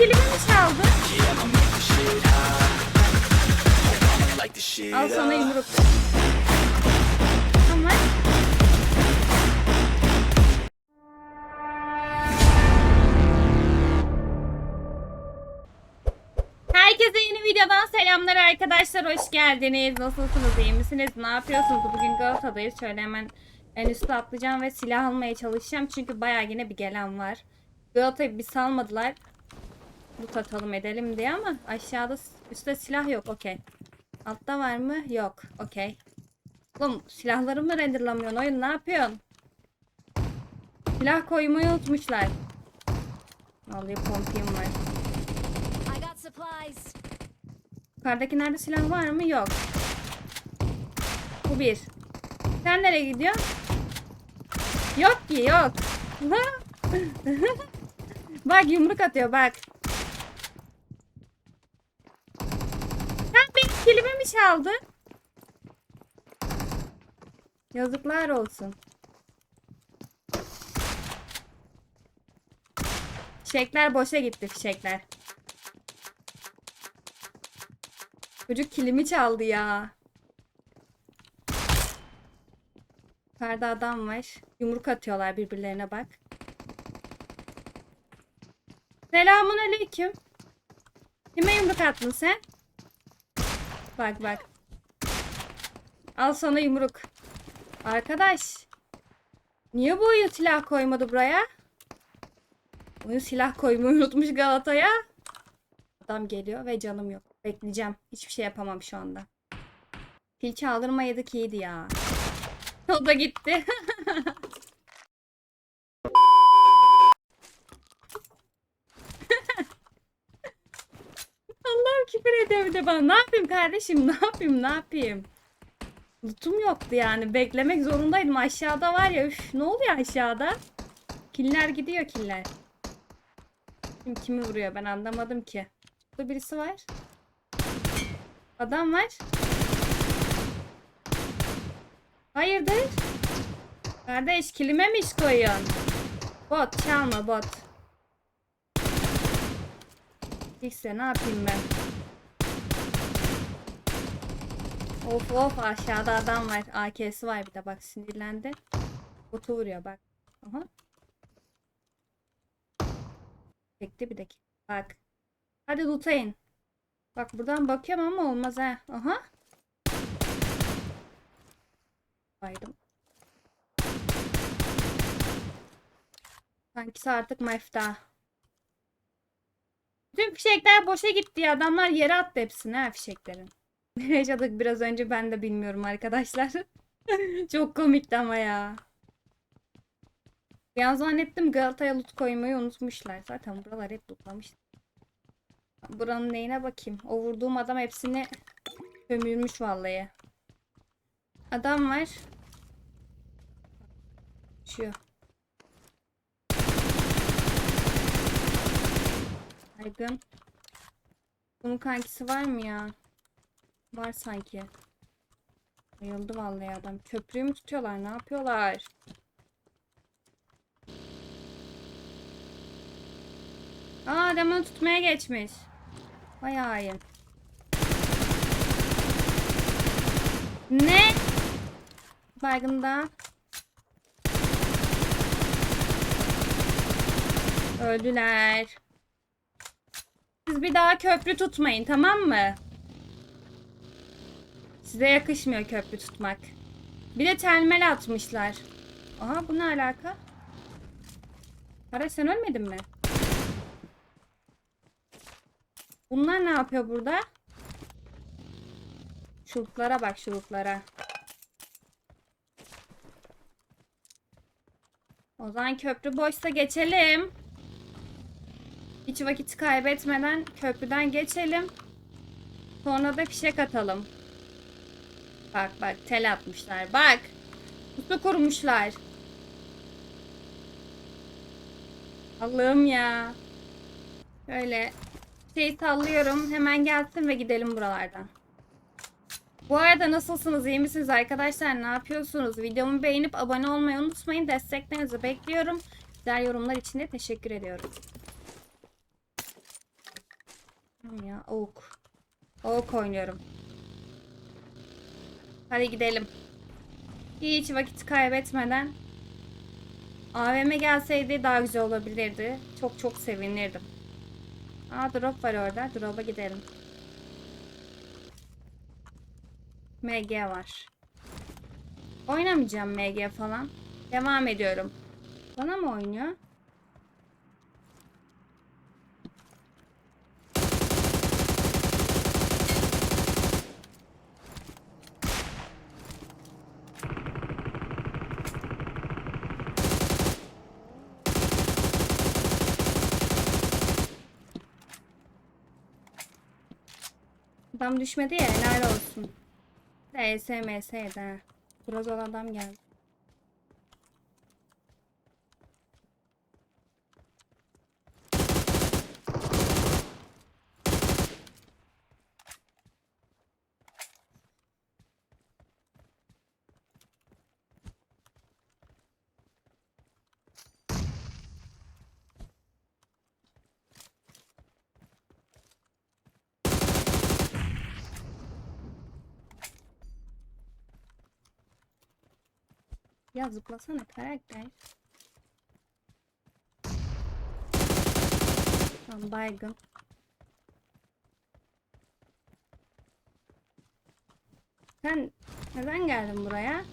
kilimi mi çaldı? Al sana yumruk. Ama Herkese yeni videodan selamlar arkadaşlar. Hoş geldiniz. Nasılsınız? iyi misiniz? Ne yapıyorsunuz? Bugün Galata'dayız. Şöyle hemen en üstte atlayacağım ve silah almaya çalışacağım. Çünkü bayağı yine bir gelen var. Galata'yı bir salmadılar. Loot atalım edelim diye ama aşağıda üstte silah yok. Okey. Altta var mı? Yok. Okey. Oğlum silahlarımı renderlamıyorsun oyun. Ne yapıyorsun? Silah koymayı unutmuşlar. Vallahi pompim var. Yukarıdaki nerede silah var mı? Yok. Bu bir. Sen nereye gidiyorsun? Yok ki yok. bak yumruk atıyor bak. Sen benim kilimi mi çaldı? Yazıklar olsun. Fişekler boşa gitti fişekler. Çocuk kilimi çaldı ya. Yukarıda adam var. Yumruk atıyorlar birbirlerine bak. Selamun aleyküm. Kime yumruk attın sen? Bak bak. Al sana yumruk. Arkadaş. Niye bu oyun silah koymadı buraya? Oyun silah koymayı unutmuş Galata'ya. Adam geliyor ve canım yok. Bekleyeceğim. Hiçbir şey yapamam şu anda. Pil çaldırmaydık iyiydi ya. O da gitti. Allah'ım küfür ediyor de bana. Ne yapayım kardeşim? Ne yapayım? Ne yapayım? Lootum yoktu yani. Beklemek zorundaydım. Aşağıda var ya. Üf, ne oluyor aşağıda? Killer gidiyor killer. Kim kimi vuruyor ben anlamadım ki. Burada birisi var. Adam var. Hayırdır? Kardeş kilime mi iş koyuyorsun? Bot çalma bot. İşte ne yapayım ben? Of of aşağıda adam var. AK'si var bir de bak sinirlendi. Botu vuruyor bak. Aha. Bekle bir dakika. Bak. Hadi lootlayın. Bak buradan bakıyorum ama olmaz ha. Aha. Baydım. Sanki artık mefta. Bütün fişekler boşa gitti ya. Adamlar yere attı hepsini ha fişeklerin. Yaşadık biraz önce ben de bilmiyorum arkadaşlar. Çok komikti ama ya. An zannettim Galata'ya loot koymayı unutmuşlar. Zaten buralar hep lootlamış. Buranın neyine bakayım. O vurduğum adam hepsini kömürmüş vallahi. Adam var. Şu. Aygın. Bunun kankisi var mı ya? Var sanki. Bayıldı vallahi adam. Köprüyü mü tutuyorlar? Ne yapıyorlar? Aa adamı tutmaya geçmiş. Vay hain. Ne? Baygında. Öldüler. Siz bir daha köprü tutmayın tamam mı? Size yakışmıyor köprü tutmak. Bir de telmel atmışlar. Aha bu ne alaka? Para sen ölmedin mi? Bunlar ne yapıyor burada? Şuluklara bak şuluklara. O zaman köprü boşsa geçelim. Hiç vakit kaybetmeden köprüden geçelim. Sonra da fişek atalım. Bak bak tel atmışlar. Bak. Pusu kurmuşlar. Allah'ım ya. Şöyle şey sallıyorum. Hemen gelsin ve gidelim buralardan. Bu arada nasılsınız? iyi misiniz arkadaşlar? Ne yapıyorsunuz? Videomu beğenip abone olmayı unutmayın. Desteklerinizi bekliyorum. Güzel yorumlar için de teşekkür ediyorum. Ya ok. Ok oynuyorum. Hadi gidelim. Hiç vakit kaybetmeden AVM gelseydi daha güzel olabilirdi. Çok çok sevinirdim. Aa drop var orada. Drop'a gidelim. MG var. Oynamayacağım MG falan. Devam ediyorum. Bana mı oynuyor? Adam düşmedi ya helal olsun. DSMS de. Biraz olan adam geldi. Ya zıplasana karakter. Tamam baygın. Sen neden geldin buraya?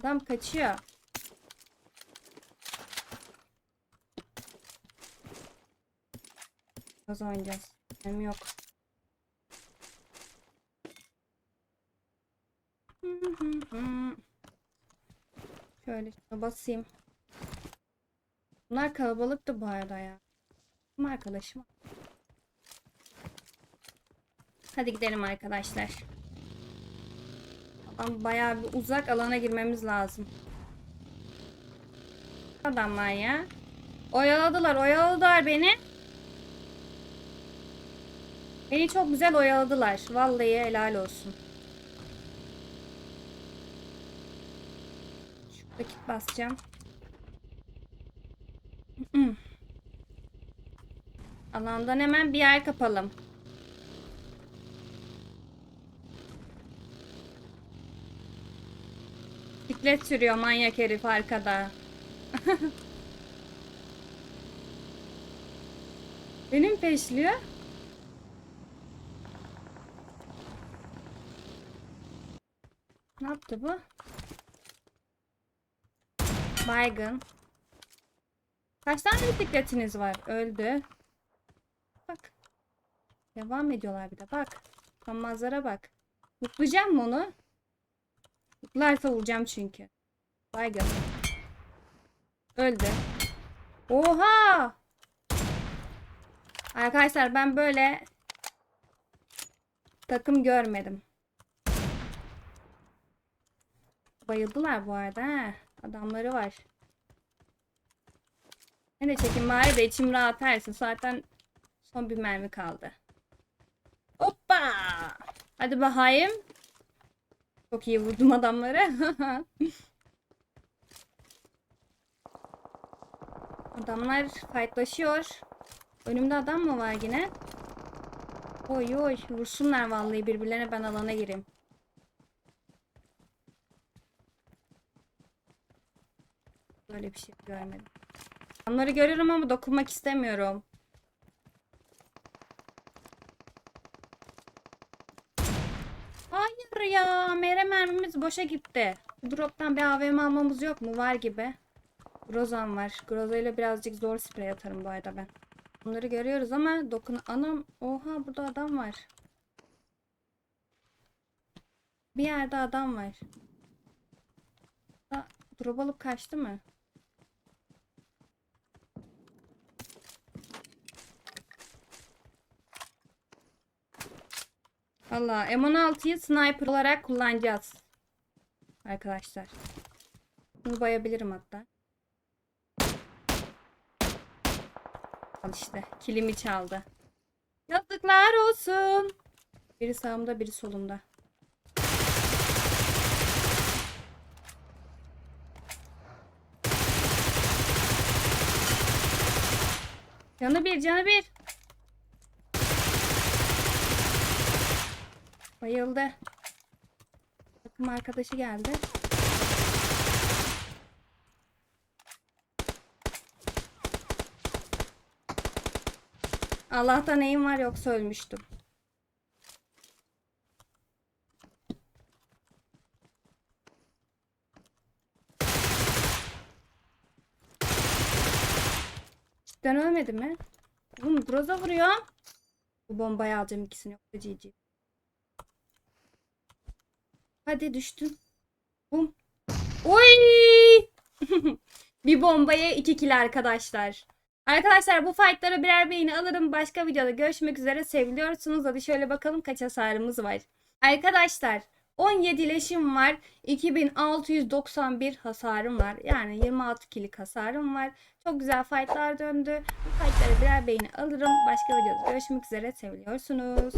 Adam kaçıyor. Az oynayacağız. Hem yok. Şöyle şuna basayım. Bunlar kalabalıktı bu arada ya. Kim arkadaşım? Hadi gidelim arkadaşlar. Adam bayağı bir uzak alana girmemiz lazım. Adamlar ya. Oyaladılar, oyaladılar beni. Beni çok güzel oyaladılar. Vallahi helal olsun. Şurada kit basacağım. Alandan hemen bir yer kapalım. Bisiklet sürüyor manyak herif arkada. Benim peşliyor. Yaptı bu? Baygın. Kaç tane bisikletiniz var? Öldü. Bak. Devam ediyorlar bir de bak. Kanmazlara bak. Mutlayacağım mı onu? Mutlarsa vuracağım çünkü. Baygın. Öldü. Oha! Arkadaşlar ben böyle takım görmedim. Bayıldılar bu arada ha. Adamları var. Ben de çekin bari de içim rahat etsin. Zaten son bir mermi kaldı. Hoppa! Hadi bakayım. Çok iyi vurdum adamları. Adamlar fightlaşıyor. Önümde adam mı var yine? Oy oy vursunlar vallahi birbirlerine ben alana gireyim. Böyle bir şey görmedim. Onları görüyorum ama dokunmak istemiyorum. Hayır ya. Mere mermimiz boşa gitti. Drop'tan bir AVM almamız yok mu? Var gibi. Grozan var. Groza ile birazcık zor sprey atarım bu arada ben. Bunları görüyoruz ama dokun... Anam. Oha burada adam var. Bir yerde adam var. Drop alıp kaçtı mı? Valla M16'yı sniper olarak kullanacağız. Arkadaşlar. Bunu bayabilirim hatta. Al işte. Kilimi çaldı. Yazıklar olsun. Biri sağımda biri solumda. Canı bir canı bir. Bayıldı. Takım arkadaşı geldi. Allah'tan neyim var yoksa ölmüştüm. Cidden ölmedi mi? Oğlum Groza vuruyor. Bu bombayı alacağım ikisini yoksa GG. Hadi düştün. Bum. Oy! bir bombaya iki kill arkadaşlar. Arkadaşlar bu fightlara birer beğeni alırım. Başka videoda görüşmek üzere. Seviliyorsunuz. Hadi şöyle bakalım kaç hasarımız var. Arkadaşlar 17 leşim var. 2691 hasarım var. Yani 26 kilik hasarım var. Çok güzel fightlar döndü. Bu fightlara birer beğeni alırım. Başka videoda görüşmek üzere. Seviliyorsunuz.